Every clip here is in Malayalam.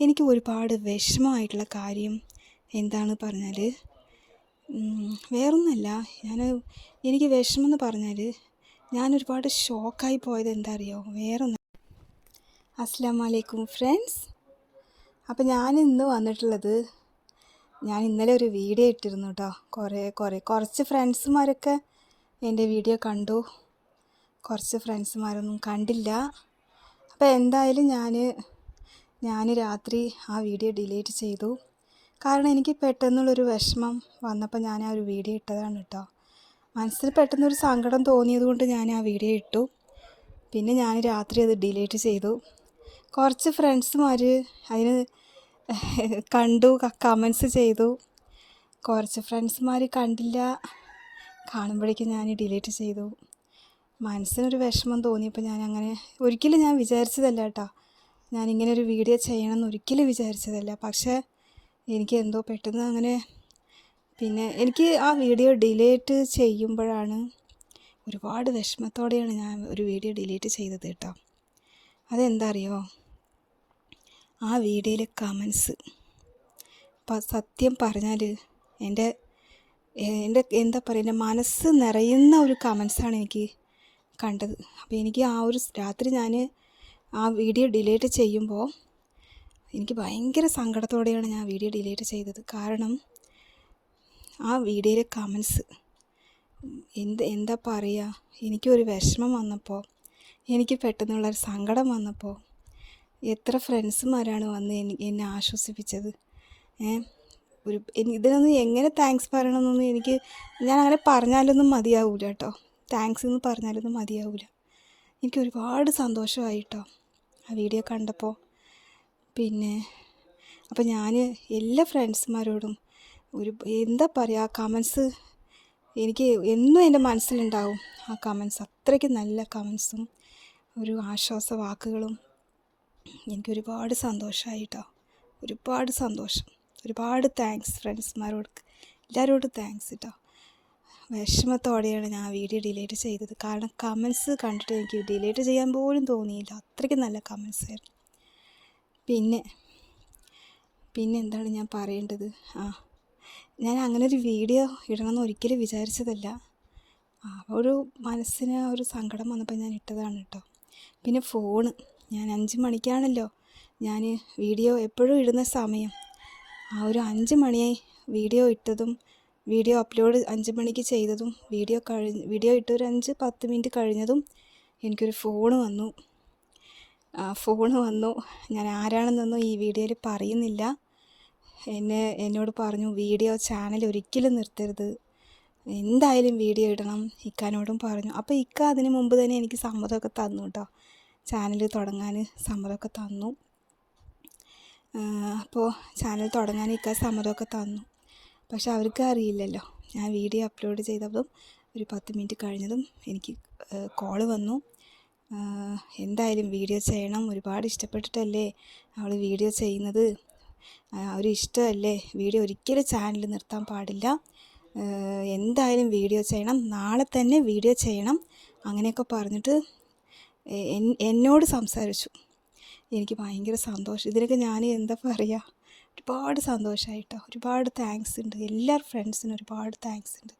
എനിക്ക് ഒരുപാട് വിഷമമായിട്ടുള്ള കാര്യം എന്താണ് പറഞ്ഞാൽ വേറൊന്നുമല്ല. ഞാൻ എനിക്ക് വിഷമം എന്ന് പറഞ്ഞാൽ ഞാൻ ഒരുപാട് ഷോക്കായി പോയത് എന്താ അറിയോ വേറൊന്നും. അസ്സാം വലൈക്കും ഫ്രണ്ട്സ്. അപ്പോൾ ഞാൻ ഇന്ന് വന്നിട്ടുള്ളത് ഞാൻ ഇന്നലെ ഒരു വീഡിയോ ഇട്ടിരുന്നു കേട്ടോ. കുറേ കുറേ കുറച്ച് ഫ്രണ്ട്സുമാരൊക്കെ എന്റെ വീഡിയോ കണ്ടു. കുറച്ച് ഫ്രണ്ട്സുമാരൊന്നും കണ്ടില്ല. അപ്പോൾ എന്തായാലും ഞാൻ ഞാൻ രാത്രി ആ വീഡിയോ ഡിലീറ്റ് ചെയ്തു. കാരണം എനിക്ക് പെട്ടെന്നുള്ളൊരു വിഷമം വന്നപ്പോൾ ഞാൻ ആ ഒരു വീഡിയോ ഇട്ടതാണ് കേട്ടോ. മനസ്സിൽ പെട്ടെന്നൊരു സങ്കടം തോന്നിയത് കൊണ്ട് ഞാൻ ആ വീഡിയോ ഇട്ടു. പിന്നെ ഞാൻ രാത്രി അത് ഡിലീറ്റ് ചെയ്തു. കുറച്ച് ഫ്രണ്ട്സുമാർ അതിന് കണ്ടു കമൻസ് ചെയ്തു. കുറച്ച് ഫ്രണ്ട്സുമാർ കണ്ടില്ല. കാണുമ്പോഴേക്കും ഞാൻ ഡിലീറ്റ് ചെയ്തു. മനസ്സിനൊരു വിഷമം തോന്നിയപ്പോൾ ഞാൻ അങ്ങനെ ഒരിക്കലും ഞാൻ വിചാരിച്ചതല്ല കേട്ടോ. ഞാനിങ്ങനെ ഒരു വീഡിയോ ചെയ്യണമെന്ന് ഒരിക്കലും വിചാരിച്ചതല്ല. പക്ഷേ എനിക്ക് എന്തോ പെട്ടെന്ന് അങ്ങനെ പിന്നെ എനിക്ക് ആ വീഡിയോ ഡിലേറ്റ് ചെയ്യുമ്പോഴാണ് ഒരുപാട് വിഷമത്തോടെയാണ് ഞാൻ ഒരു വീഡിയോ ഡിലീറ്റ് ചെയ്തത് കേട്ടോ. അതെന്താ അറിയോ ആ വീഡിയോയിലെ കമൻസ്. സത്യം പറഞ്ഞാൽ എന്റെ എന്റെ എന്താ പറയുക എന്റെ മനസ്സ് നിറയുന്ന ഒരു കമൻസാണ് എനിക്ക് കണ്ടത്. അപ്പോൾ എനിക്ക് ആ ഒരു രാത്രി ഞാൻ ആ വീഡിയോ ഡിലീറ്റ് ചെയ്യുമ്പോൾ എനിക്ക് ഭയങ്കര സങ്കടത്തോടെയാണ് ഞാൻ വീഡിയോ ഡിലീറ്റ് ചെയ്തത്. കാരണം ആ വീഡിയോയിലെ കമൻസ് എന്ത് എന്താ പറയുക? എനിക്കൊരു വിഷമം വന്നപ്പോൾ എനിക്ക് പെട്ടെന്നുള്ളൊരു സങ്കടം വന്നപ്പോൾ എത്ര ഫ്രണ്ട്സുമാരാണ് വന്ന് എന്നെ ആശ്വസിപ്പിച്ചത്? ഒരു ഇതിനൊന്നും എങ്ങനെ താങ്ക്സ് പറയണമെന്നൊന്നും എനിക്ക് ഞാൻ അങ്ങനെ പറഞ്ഞാലൊന്നും മതിയാവില്ല കേട്ടോ. താങ്ക്സ് എന്ന് പറഞ്ഞാലൊന്നും മതിയാവില്ല എനിക്ക് ഒരുപാട് സന്തോഷമായി കേട്ടോ ആ വീഡിയോ കണ്ടപ്പോൾ. പിന്നെ അപ്പോൾ ഞാൻ എല്ലാ ഫ്രണ്ട്സുമാരോടും ഒരു എന്താ പറയുക ആ കമൻസ് എനിക്ക് എന്നും എന്റെ മനസ്സിലുണ്ടാവും. ആ കമൻസ് അത്രയ്ക്ക് നല്ല കമൻസും ഒരു ആശ്വാസ വാക്കുകളും എനിക്ക് ഒരുപാട് സന്തോഷമായി കേട്ടോ ഒരുപാട് സന്തോഷം. ഒരുപാട് താങ്ക്സ് ഫ്രണ്ട്സ്മാരോട് എല്ലാവരോടും താങ്ക്സ് കേട്ടോ വിഷമത്തോടെയാണ് ഞാൻ വീഡിയോ ഡിലീറ്റ് ചെയ്തത്. കാരണം കമൻസ് കണ്ടിട്ട് എനിക്ക് ഡിലീറ്റ് ചെയ്യാൻ പോലും തോന്നിയില്ല. അത്രയ്ക്ക് നല്ല കമൻസ് ആയിരുന്നു. പിന്നെ പിന്നെ എന്താണ് ഞാൻ പറയേണ്ടത്? ആ ഞാൻ അങ്ങനെ ഒരു വീഡിയോ ഇടണമെന്ന് ഒരിക്കലും വിചാരിച്ചതല്ല. ആ ഒരു മനസ്സിന് ഒരു സങ്കടം വന്നപ്പോൾ ഞാൻ ഇട്ടതാണ് കേട്ടോ. പിന്നെ ഫോണ് ഞാൻ അഞ്ച് മണിക്കാണല്ലോ ഞാൻ വീഡിയോ എപ്പോഴും ഇടുന്ന സമയം. ആ ഒരു അഞ്ച് മണിയായി വീഡിയോ ഇട്ടതും വീഡിയോ അപ്ലോഡ് അഞ്ച് മണിക്ക് ചെയ്തതും വീഡിയോ കഴിഞ്ഞ് വീഡിയോ ഇട്ട് ഒരു അഞ്ച് പത്ത് മിനിറ്റ് കഴിഞ്ഞതും എനിക്കൊരു ഫോണ് വന്നു. ഫോണ് വന്നു. ഞാൻ ആരാണെന്നൊന്നും ഈ വീഡിയോയിൽ പറയുന്നില്ല. എന്നെ എന്നോട് പറഞ്ഞു വീഡിയോ ചാനൽ ഒരിക്കലും നിർത്തരുത്. എന്തായാലും വീഡിയോ ഇടണം ഇക്കാനോടും പറഞ്ഞു. അപ്പോൾ ഇക്ക അതിന് മുമ്പ് തന്നെ എനിക്ക് സമ്മതമൊക്കെ തന്നു കേട്ടോ. ചാനൽ തുടങ്ങാൻ സമ്മതമൊക്കെ തന്നു. അപ്പോൾ ചാനൽ തുടങ്ങാൻ ഇക്ക സമ്മതമൊക്കെ തന്നു. പക്ഷെ അവർക്ക് അറിയില്ലല്ലോ. ഞാൻ വീഡിയോ അപ്ലോഡ് ചെയ്തതും ഒരു പത്ത് മിനിറ്റ് കഴിഞ്ഞതും എനിക്ക് കോൾ വന്നു. എന്തായാലും വീഡിയോ ചെയ്യണം. ഒരുപാട് ഇഷ്ടപ്പെട്ടിട്ടല്ലേ അവൾ വീഡിയോ ചെയ്യുന്നത്? ഒരു ഇഷ്ടമല്ലേ? വീഡിയോ ഒരിക്കലും ചാനൽ നിർത്താൻ പാടില്ല. എന്തായാലും വീഡിയോ ചെയ്യണം. നാളെ തന്നെ വീഡിയോ ചെയ്യണം. അങ്ങനെയൊക്കെ പറഞ്ഞിട്ട് എന്നോട് സംസാരിച്ചു. എനിക്ക് ഭയങ്കര സന്തോഷം. ഇതിനൊക്കെ ഞാൻ എന്താ പറയുക ഒരുപാട് സന്തോഷമായിട്ടോ ഒരുപാട് താങ്ക്സ് ഉണ്ട് എല്ലാ ഫ്രണ്ട്സിനും ഒരുപാട് താങ്ക്സ് ഉണ്ട്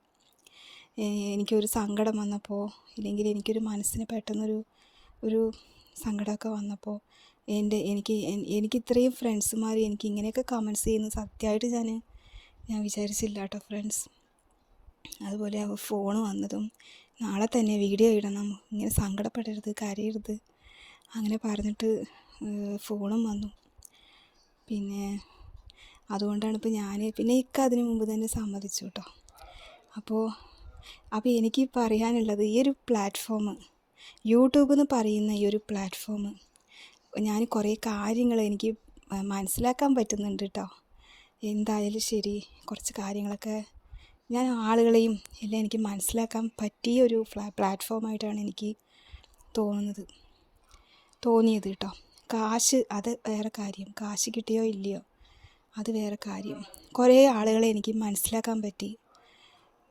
എനിക്കൊരു സങ്കടം വന്നപ്പോൾ ഇല്ലെങ്കിൽ എനിക്കൊരു മനസ്സിന് പെട്ടെന്നൊരു ഒരു സങ്കടമൊക്കെ വന്നപ്പോൾ എന്റെ എനിക്ക് എനിക്ക് ഇത്രയും ഫ്രണ്ട്സുമാർ എനിക്ക് ഇങ്ങനെയൊക്കെ കമൻസ് ചെയ്യുന്നത് സത്യമായിട്ട് ഞാൻ ഞാൻ വിചാരിച്ചില്ല കേട്ടോ ഫ്രണ്ട്സ് അതുപോലെ അവ ഫോൺ വന്നതും നാളെ തന്നെ വീഡിയോ ഇടണം ഇങ്ങനെ സങ്കടപ്പെടരുത് കരയരുത് അങ്ങനെ പറഞ്ഞിട്ട് ഫോണും വന്നു. പിന്നെ അതുകൊണ്ടാണ് ഇപ്പോൾ ഞാൻ പിന്നെ ഇക്ക അതിന് മുമ്പ് തന്നെ സമ്മതിച്ചു കേട്ടോ അപ്പോൾ അപ്പോൾ എനിക്ക് പറയാനുള്ളത് ഈ ഒരു പ്ലാറ്റ്ഫോം യൂട്യൂബ് എന്ന് പറയുന്ന ഈ ഒരു പ്ലാറ്റ്ഫോം ഞാൻ കുറേ കാര്യങ്ങൾ എനിക്ക് മനസ്സിലാക്കാൻ പറ്റുന്നുണ്ട് കേട്ടോ എന്തായാലും ശരി കുറച്ച് കാര്യങ്ങളൊക്കെ ഞാൻ ആളുകളെയും എല്ലാം എനിക്ക് മനസ്സിലാക്കാൻ പറ്റിയ ഒരു പ്ലാറ്റ്ഫോമായിട്ടാണ് എനിക്ക് തോന്നുന്നത് തോന്നിയത് കേട്ടോ കാശ് അത് വേറെ കാര്യം. കാശ് കിട്ടിയോ ഇല്ലയോ? അത് വേറെ കാര്യം. കുറേ ആളുകളെ എനിക്ക് മനസ്സിലാക്കാൻ പറ്റി.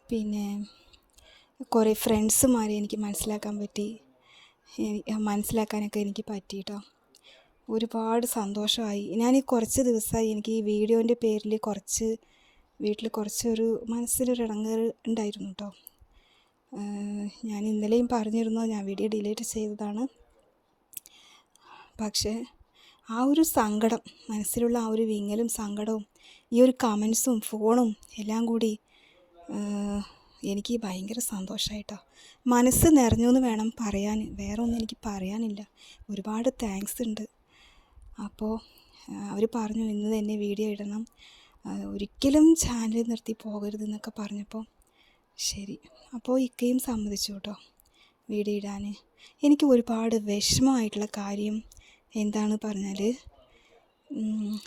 പിന്നെ കുറേ ഫ്രണ്ട്സുമാരെ എനിക്ക് മനസ്സിലാക്കാൻ പറ്റി. മനസ്സിലാക്കാനൊക്കെ എനിക്ക് പറ്റി കേട്ടോ ഒരുപാട് സന്തോഷമായി. ഞാൻ ഈ കുറച്ച് ദിവസമായി എനിക്ക് ഈ വീഡിയോന്റെ പേരിൽ കുറച്ച് വീട്ടിൽ കുറച്ചൊരു മനസ്സിലൊരു ഇടങ്ങേറ് ഉണ്ടായിരുന്നു കേട്ടോ ഞാൻ ഇന്നലെയും പറഞ്ഞിരുന്നു ഞാൻ വീഡിയോ ഡിലീറ്റ് ചെയ്തതാണ്. പക്ഷേ ആ ഒരു സങ്കടം മനസ്സിലുള്ള ആ ഒരു വിങ്ങലും സങ്കടവും ഈ ഒരു കമൻസും ഫോണും എല്ലാം കൂടി എനിക്ക് ഭയങ്കര സന്തോഷമായിട്ടോ മനസ്സ് നിറഞ്ഞു എന്ന് വേണം പറയാൻ വേറെ ഒന്നും എനിക്ക് പറയാനില്ല. ഒരുപാട് താങ്ക്സ് ഉണ്ട്. അപ്പോൾ അവർ പറഞ്ഞു ഇന്ന് തന്നെ വീഡിയോ ഇടണം. ഒരിക്കലും ചാനൽ നിർത്തി പോകരുതെന്നൊക്കെ പറഞ്ഞപ്പോൾ ശരി. അപ്പോൾ ഇക്കയും സമ്മതിച്ചു കേട്ടോ വീഡിയോ ഇടാൻ എനിക്ക് ഒരുപാട് വിഷമമായിട്ടുള്ള കാര്യം എന്താണ് പറഞ്ഞാൽ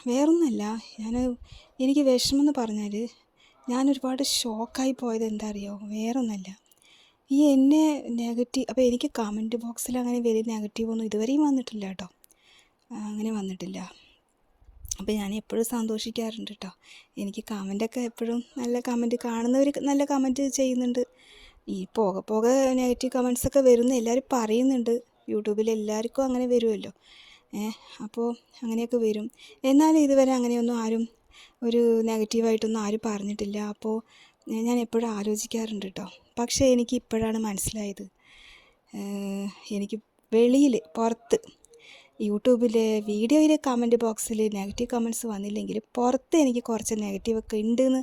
വേറൊന്നുമല്ല. ഞാൻ എനിക്ക് വിഷമമെന്ന് പറഞ്ഞാൽ ഞാൻ ഒരുപാട് ഷോക്കായി പോയത് എന്താ അറിയോ വേറൊന്നല്ല. ഈ എന്നെ നെഗറ്റീവ് അപ്പോൾ എനിക്ക് കമന്റ് ബോക്സിൽ അങ്ങനെ വലിയ നെഗറ്റീവൊന്നും ഇതുവരെയും വന്നിട്ടില്ല കേട്ടോ. അങ്ങനെ വന്നിട്ടില്ല. അപ്പോൾ ഞാൻ എപ്പോഴും സന്തോഷിക്കാറുണ്ട് കേട്ടോ. എനിക്ക് കമന്റൊക്കെ എപ്പോഴും നല്ല കമന്റ് കാണുന്നവർ നല്ല കമന്റ് ചെയ്യുന്നുണ്ട്. ഈ പോകെ പോകെ നെഗറ്റീവ് കമൻസൊക്കെ വരുന്ന എല്ലാവരും പറയുന്നുണ്ട്. യൂട്യൂബിൽ എല്ലാവർക്കും അങ്ങനെ വരുമല്ലോ അപ്പോൾ അങ്ങനെയൊക്കെ വരും. എന്നാലും ഇതുവരെ അങ്ങനെയൊന്നും ആരും ഒരു നെഗറ്റീവായിട്ടൊന്നും ആരും പറഞ്ഞിട്ടില്ല. അപ്പോൾ ഞാൻ എപ്പോഴും ആലോചിക്കാറുണ്ട് കേട്ടോ പക്ഷേ എനിക്ക് ഇപ്പോഴാണ് മനസ്സിലായത്. എനിക്ക് വെളിയിൽ പുറത്ത് യൂട്യൂബിലെ വീഡിയോയിൽ കമന്റ് ബോക്സിൽ നെഗറ്റീവ് കമന്റ്സ് വന്നില്ലെങ്കിൽ പുറത്ത് എനിക്ക് കുറച്ച് നെഗറ്റീവൊക്കെ ഉണ്ടെന്ന്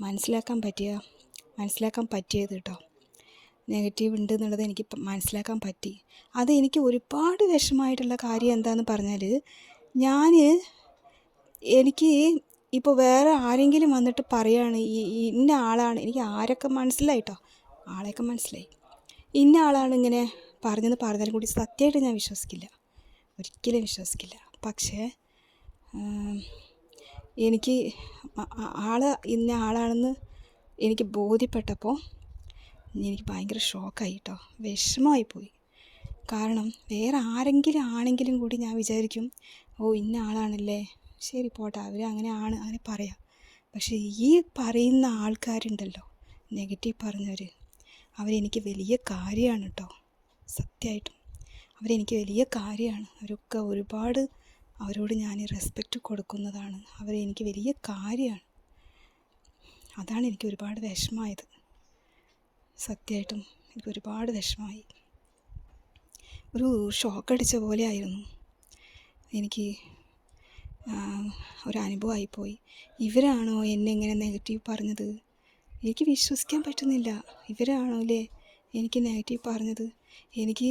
മനസ്സിലാക്കാൻ പറ്റിയ മനസ്സിലാക്കാൻ പറ്റിയത് കേട്ടോ നെഗറ്റീവ് ഉണ്ട് എന്നുള്ളത് എനിക്ക് മനസ്സിലാക്കാൻ പറ്റി. അത് എനിക്ക് ഒരുപാട് വിഷമമായിട്ടുള്ള കാര്യം എന്താണെന്ന് പറഞ്ഞാൽ ഞാൻ എനിക്ക് ഇപ്പോൾ വേറെ ആരെങ്കിലും വന്നിട്ട് പറയുകയാണ് ഈ ഇന്ന ആളാണ് എനിക്ക് ആരൊക്കെ മനസ്സിലായിട്ടോ ആളെയൊക്കെ മനസ്സിലായി. ഇന്ന ആളാണ് ഇങ്ങനെ പറഞ്ഞെന്ന് പറഞ്ഞാലും കൂടി സത്യമായിട്ട് ഞാൻ വിശ്വസിക്കില്ല. ഒരിക്കലും വിശ്വസിക്കില്ല. പക്ഷേ എനിക്ക് ആൾ ഇന്ന ആളാണെന്ന് എനിക്ക് ബോധ്യപ്പെട്ടപ്പോൾ എനിക്ക് ഭയങ്കര ഷോക്കായി കേട്ടോ വിഷമമായി പോയി കാരണം വേറെ ആരെങ്കിലും ആണെങ്കിലും കൂടി ഞാൻ വിചാരിക്കും ഓ ഇന്ന ആളാണല്ലേ? ശരി പോട്ടെ അവർ അങ്ങനെ ആണ് അങ്ങനെ പറയാം. പക്ഷേ ഈ പറയുന്ന ആൾക്കാരുണ്ടല്ലോ നെഗറ്റീവ് പറഞ്ഞവർ അവരെനിക്ക് വലിയ കാര്യമാണ് കേട്ടോ സത്യമായിട്ടും അവരെനിക്ക് വലിയ കാര്യമാണ് അവരൊക്കെ ഒരുപാട് അവരോട് ഞാൻ റെസ്പെക്റ്റ് കൊടുക്കുന്നതാണ്. അവരെനിക്ക് വലിയ കാര്യമാണ് അതാണ് എനിക്ക് ഒരുപാട് വിഷമമായത്. സത്യമായിട്ടും എനിക്ക് ഒരുപാട് വിഷമമായി. ഒരു ഷോക്ക് അടിച്ച പോലെ ആയിരുന്നു എനിക്ക് ഒരു അനുഭവമായിപ്പോയി ഇവരാണോ എന്നെ ഇങ്ങനെ നെഗറ്റീവ് പറഞ്ഞത്? എനിക്ക് വിശ്വസിക്കാൻ പറ്റുന്നില്ല. ഇവരാണോ അല്ലേ എനിക്ക് നെഗറ്റീവ് പറഞ്ഞത്? എനിക്ക്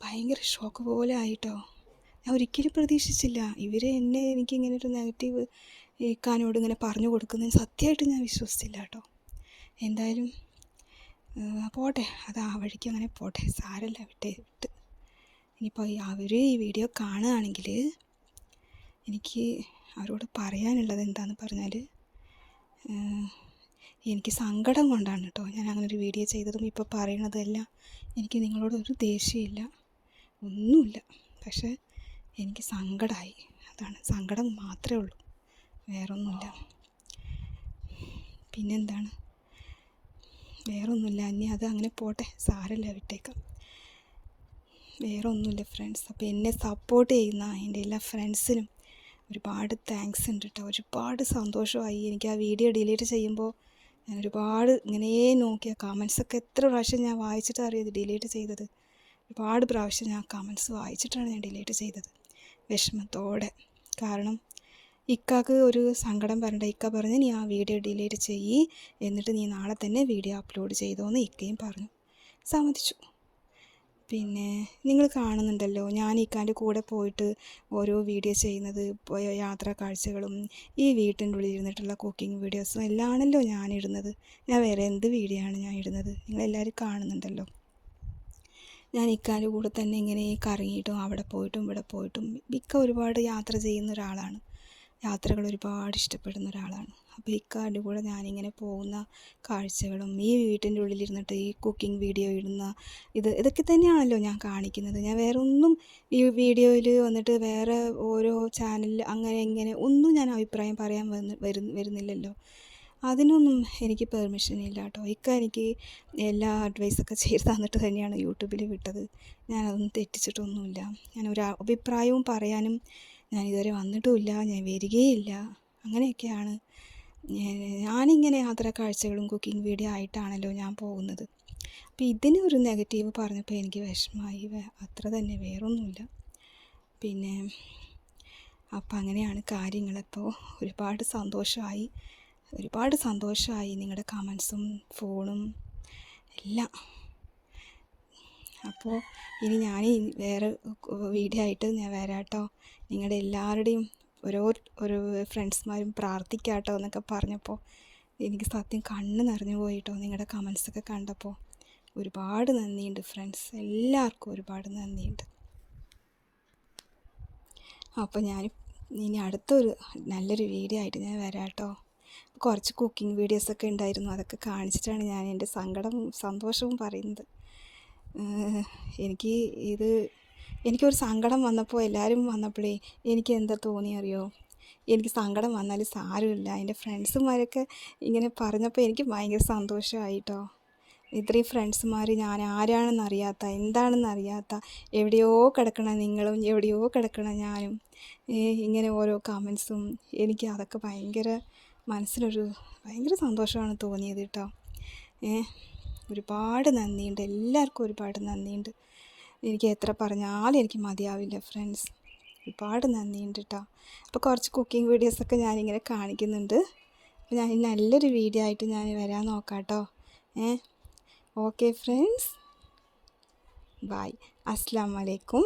ഭയങ്കര ഷോക്ക് പോലെ ആയിട്ടോ? ഞാൻ ഒരിക്കലും പ്രതീക്ഷിച്ചില്ല. ഇവർ എന്നെ എനിക്ക് ഇങ്ങനെ ഒരു നെഗറ്റീവ് ഇക്കാനോട് ഇങ്ങനെ പറഞ്ഞു കൊടുക്കുന്നത് സത്യമായിട്ട് ഞാൻ വിശ്വസിച്ചില്ല കേട്ടോ. എന്തായാലും പോട്ടെ. അത് ആ വഴിക്ക് അങ്ങനെ പോട്ടെ. സാരല്ല വിട്ടേ വിട്ട്. ഇനിയിപ്പോൾ അവർ ഈ വീഡിയോ കാണുകയാണെങ്കിൽ എനിക്ക് അവരോട് പറയാനുള്ളത് എന്താണെന്ന് പറഞ്ഞാൽ എനിക്ക് സങ്കടം കൊണ്ടാണ് കേട്ടോ. ഞാൻ അങ്ങനെ ഒരു വീഡിയോ ചെയ്തതും ഇപ്പോൾ പറയണതെല്ലാം എനിക്ക് നിങ്ങളോട് ഒരു ദേഷ്യമില്ല. ഒന്നുമില്ല. പക്ഷേ എനിക്ക് സങ്കടമായി അതാണ്. സങ്കടം മാത്രമേ ഉള്ളൂ. വേറൊന്നുമില്ല. പിന്നെന്താണ്? വേറൊന്നുമില്ല. ഇനി അത് അങ്ങനെ പോട്ടെ. സാരല്ല വിട്ടേക്കാം. വേറെ ഒന്നുമില്ല ഫ്രണ്ട്സ് അപ്പോൾ എന്നെ സപ്പോർട്ട് ചെയ്യുന്ന എന്റെ എല്ലാ ഫ്രണ്ട്സിനും ഒരുപാട് താങ്ക്സ് ഉണ്ട് കേട്ടോ ഒരുപാട് സന്തോഷമായി എനിക്ക് ആ വീഡിയോ ഡിലീറ്റ് ചെയ്യുമ്പോൾ ഞാൻ ഒരുപാട് ഇങ്ങനെ നോക്കിയ കമൻസൊക്കെ എത്ര പ്രാവശ്യം ഞാൻ വായിച്ചിട്ട് അറിയത് ഡിലീറ്റ് ചെയ്തത്? ഒരുപാട് പ്രാവശ്യം ഞാൻ കമൻസ് വായിച്ചിട്ടാണ് ഞാൻ ഡിലീറ്റ് ചെയ്തത്. വിഷമത്തോടെ. കാരണം ഇക്കാക്ക് ഒരു സങ്കടം വരണ്ട. ഇക്ക പറഞ്ഞ് നീ ആ വീഡിയോ ഡിലീറ്റ് ചെയ്യ്. എന്നിട്ട് നീ നാളെ തന്നെ വീഡിയോ അപ്ലോഡ് ചെയ്തോന്ന് ഇക്കയും പറഞ്ഞു. സമ്മതിച്ചു. പിന്നെ നിങ്ങൾ കാണുന്നുണ്ടല്ലോ ഞാൻ ഇക്കാന്റെ കൂടെ പോയിട്ട് ഓരോ വീഡിയോ ചെയ്യുന്നത് യാത്രാ കാഴ്ചകളും ഈ വീട്ടിന്റെ ഉള്ളിൽ ഇരുന്നിട്ടുള്ള കുക്കിംഗ് വീഡിയോസും എല്ലാം ആണല്ലോ ഞാൻ ഇടുന്നത്. ഞാൻ വേറെ എന്ത് വീഡിയോ ആണ് ഞാൻ ഇടുന്നത്? നിങ്ങളെല്ലാവരും കാണുന്നുണ്ടല്ലോ. ഞാൻ ഇക്കാന്റെ കൂടെ തന്നെ ഇങ്ങനെ കറങ്ങിയിട്ടും അവിടെ പോയിട്ടും ഇവിടെ പോയിട്ടും ഇക്ക ഒരുപാട് യാത്ര ചെയ്യുന്ന ഒരാളാണ്. യാത്രകൾ ഒരുപാട് ഇഷ്ടപ്പെടുന്ന ഒരാളാണ്. അപ്പോൾ ഇക്കാരുടെ കൂടെ ഞാനിങ്ങനെ പോകുന്ന കാഴ്ചകളും ഈ വീട്ടിന്റെ ഉള്ളിലിരുന്നിട്ട് ഈ കുക്കിംഗ് വീഡിയോ ഇടുന്ന ഇത് ഇതൊക്കെ തന്നെയാണല്ലോ ഞാൻ കാണിക്കുന്നത്. ഞാൻ വേറെ ഒന്നും ഈ വീഡിയോയിൽ വന്നിട്ട് വേറെ ഓരോ ചാനലിൽ അങ്ങനെ ഇങ്ങനെ ഒന്നും ഞാൻ അഭിപ്രായം പറയാൻ വന്ന് വരുന്നില്ലല്ലോ. അതിനൊന്നും എനിക്ക് പെർമിഷൻ ഇല്ല കേട്ടോ. ഇക്ക എനിക്ക് എല്ലാ അഡ്വൈസൊക്കെ ചെയ്ത് തന്നിട്ട് തന്നെയാണ് യൂട്യൂബിൽ വിട്ടത്. ഞാനതൊന്നും തെറ്റിച്ചിട്ടൊന്നുമില്ല. ഞാൻ ഒരു അഭിപ്രായവും പറയാനും ഞാൻ ഇതുവരെ വന്നിട്ടുമില്ല ഞാൻ വരികയില്ല. അങ്ങനെയൊക്കെയാണ്. ഞാനിങ്ങനെ യാത്രാ കാഴ്ചകളും കുക്കിംഗ് വീഡിയോ ആയിട്ടാണല്ലോ ഞാൻ പോകുന്നത്. അപ്പോൾ ഇതിന് ഒരു നെഗറ്റീവ് പറഞ്ഞപ്പോൾ എനിക്ക് വിഷമമായി. അത്ര തന്നെ വേറൊന്നുമില്ല. പിന്നെ അപ്പം അങ്ങനെയാണ് കാര്യങ്ങളിപ്പോൾ ഒരുപാട് സന്തോഷമായി. ഒരുപാട് സന്തോഷമായി നിങ്ങളുടെ കമൻസും ഫോണും എല്ലാം. അപ്പോൾ ഇനി ഞാൻ വേറെ വീഡിയോ ആയിട്ട് ഞാൻ വരാം കേട്ടോ നിങ്ങളുടെ എല്ലാവരുടെയും ഓരോ ഓരോ ഫ്രണ്ട്സ്മാരും പ്രാർത്ഥിക്കാട്ടോ എന്നൊക്കെ പറഞ്ഞപ്പോൾ എനിക്ക് സത്യം കണ്ണ് നിറഞ്ഞു പോയിട്ടോ നിങ്ങളുടെ കമൻസൊക്കെ കണ്ടപ്പോൾ. ഒരുപാട് നന്ദിയുണ്ട് ഫ്രണ്ട്സ്. എല്ലാവർക്കും ഒരുപാട് നന്ദിയുണ്ട്. അപ്പോൾ ഞാൻ ഇനി അടുത്തൊരു നല്ലൊരു വീഡിയോ ആയിട്ട് ഞാൻ വരാം കേട്ടോ കുറച്ച് കുക്കിംഗ് വീഡിയോസൊക്കെ ഉണ്ടായിരുന്നു. അതൊക്കെ കാണിച്ചിട്ടാണ് ഞാൻ എന്റെ സങ്കടവും സന്തോഷവും പറയുന്നത്. എനിക്ക് ഇത് എനിക്കൊരു സങ്കടം വന്നപ്പോൾ എല്ലാവരും വന്നപ്പോഴേ എനിക്ക് എന്താ തോന്നി അറിയോ? എനിക്ക് സങ്കടം വന്നാൽ സാരമില്ല. എന്റെ ഫ്രണ്ട്സുമാരൊക്കെ ഇങ്ങനെ പറഞ്ഞപ്പോൾ എനിക്ക് ഭയങ്കര സന്തോഷമായിട്ടോ? ഇത്രയും ഫ്രണ്ട്സുമാർ ഞാൻ ആരാണെന്ന് അറിയാത്ത എന്താണെന്ന് അറിയാത്ത എവിടെയോ കിടക്കണ നിങ്ങളും എവിടെയോ കിടക്കണ ഞാനും ഇങ്ങനെ ഓരോ കമൻസും എനിക്ക് അതൊക്കെ ഭയങ്കര മനസ്സിലൊരു ഭയങ്കര സന്തോഷമാണ് തോന്നിയത് കേട്ടോ. ഏ ഒരുപാട് നന്ദിയുണ്ട്. എല്ലാവർക്കും ഒരുപാട് നന്ദിയുണ്ട്. എനിക്ക് എത്ര പറഞ്ഞാലും എനിക്ക് മതിയാവില്ല ഫ്രണ്ട്സ് ഒരുപാട് നന്ദിയുണ്ട് കേട്ടോ അപ്പോൾ കുറച്ച് കുക്കിംഗ് വീഡിയോസൊക്കെ ഞാനിങ്ങനെ കാണിക്കുന്നുണ്ട്. അപ്പോൾ ഞാൻ നല്ലൊരു വീഡിയോ ആയിട്ട് ഞാൻ വരാൻ നോക്കാം കേട്ടോ ഏ? ഓക്കെ ഫ്രണ്ട്സ് ബായ് അസ്സാം വലൈക്കും